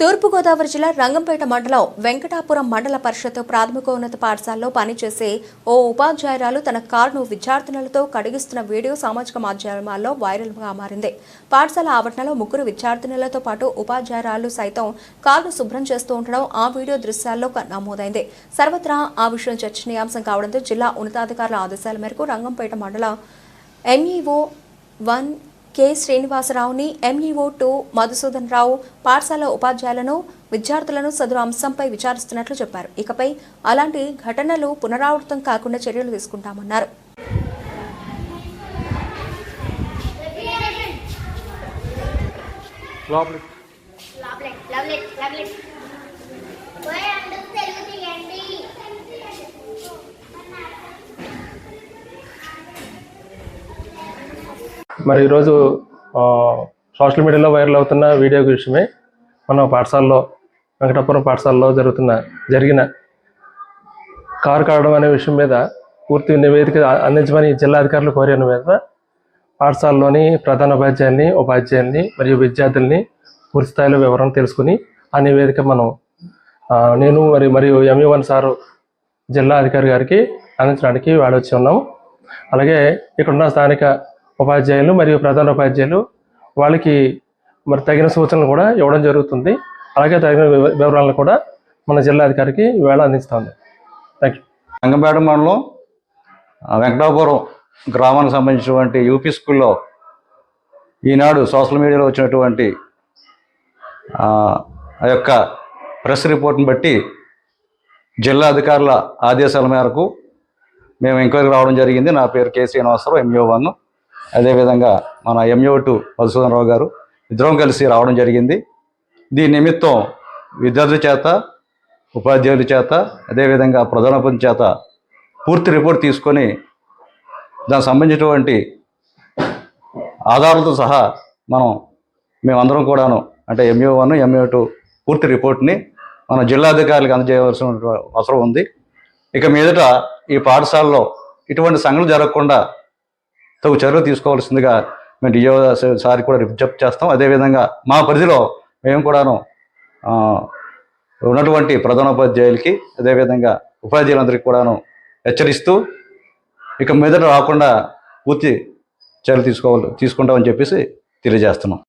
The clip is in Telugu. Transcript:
తూర్పుగోదావరి జిల్లా రంగంపేట మండలం వెంకటాపురం మండల పరిషత్ ప్రాథమికోన్నత పాఠశాలలో పనిచేసే ఓ ఉపాధ్యాయురాలు తన కారును విద్యార్థినులతో కడిగిస్తున్న వీడియో సామాజిక మాధ్యమాల్లో వైరల్గా మారింది. పాఠశాల ఆవరణలో ముగ్గురు విద్యార్థినులతో పాటు ఉపాధ్యాయురాలు సైతం కారును శుభ్రం చేస్తూ ఉండడం ఆ వీడియో దృశ్యాల్లో నమోదైంది. సర్వత్రా ఆ విషయం చర్చనీయాంశం కావడంతో జిల్లా ఉన్నతాధికారుల ఆదేశాల మేరకు రంగంపేట మండలం ఎంఈఓ వన్ కె. శ్రీనివాసరావుని ఎంఈఓ టూ మధుసూదన్ రావు పాఠశాల ఉపాధ్యాయులను విద్యార్థులను సదరు అంశంపై విచారిస్తున్నట్లు చెప్పారు. ఇకపై అలాంటి ఘటనలు పునరావృతం కాకుండా చర్యలు తీసుకుంటామన్నారు. లోపలికి Lovely, మరి ఈరోజు సోషల్ మీడియాలో వైరల్ అవుతున్న వీడియో విషయమే మన పాఠశాలలో వెంకటాపురం పాఠశాలలో జరుగుతున్న జరిగిన కారు కావడం అనే విషయం మీద పూర్తి నివేదిక అందించమని జిల్లా అధికారులు కోరిన మీద పాఠశాలలోని ప్రధాన ఉపాధ్యాయుల్ని ఉపాధ్యాయుల్ని మరియు విద్యార్థుల్ని పూర్తి స్థాయిలో వివరణ తెలుసుకుని ఆ నివేదిక మనం నేను మరి మరియు ఎంఈవన్ సారు జిల్లా అధికారి గారికి అందించడానికి వాడొచ్చి ఉన్నాము. అలాగే ఇక్కడున్న స్థానిక ఉపాధ్యాయులు మరియు ప్రధాన ఉపాధ్యాయులు వాళ్ళకి మరి తగిన సూచనలు కూడా ఇవ్వడం జరుగుతుంది. అలాగే తగిన వివరాలను కూడా మన జిల్లా అధికారికి వేళ అందిస్తుంది థ్యాంక్ యూ రంగంపేట మండలం వెంకటాపురం గ్రామానికి సంబంధించినటువంటి యూపీ స్కూల్లో ఈనాడు సోషల్ మీడియాలో వచ్చినటువంటి ఆ యొక్క ప్రెస్ రిపోర్ట్ని బట్టి జిల్లా అధికారుల ఆదేశాల మేరకు మేము ఎంక్వైరీ రావడం జరిగింది. నా పేరు కేసీ శ్రీనివాసరావు ఎంఈఓ వన్. అదేవిధంగా మన ఎంఈఓ టూ మధుసూదన్ గారు ఇద్దరం కలిసి రావడం జరిగింది. దీని నిమిత్తం విద్యార్థుల చేత ఉపాధ్యాయుల చేత అదేవిధంగా ప్రధానపతి చేత పూర్తి రిపోర్ట్ తీసుకొని దానికి సంబంధించినటువంటి ఆధారాలతో సహా మనం మేమందరం కూడాను అంటే ఎంఏ వన్ ఎంఏ టూ పూర్తి రిపోర్ట్ని మన జిల్లాధికారులకు అందజేయవలసిన అవసరం ఉంది. ఇక మీదట ఈ పాఠశాలలో ఇటువంటి సంఘటనలు జరగకుండా తగు చర్యలు తీసుకోవాల్సిందిగా మేము డిఓ సార్ కూడా విజ్ఞప్తి చేస్తాం. అదేవిధంగా మా పరిధిలో మేము కూడాను ఉన్నటువంటి ప్రధానోపాధ్యాయులకి అదేవిధంగా ఉపాధ్యాయులందరికీ కూడాను హెచ్చరిస్తూ ఇక మీదట రాకుండా పూర్తి చర్యలు తీసుకోవాలి తీసుకుంటామని చెప్పేసి తెలియజేస్తున్నాం.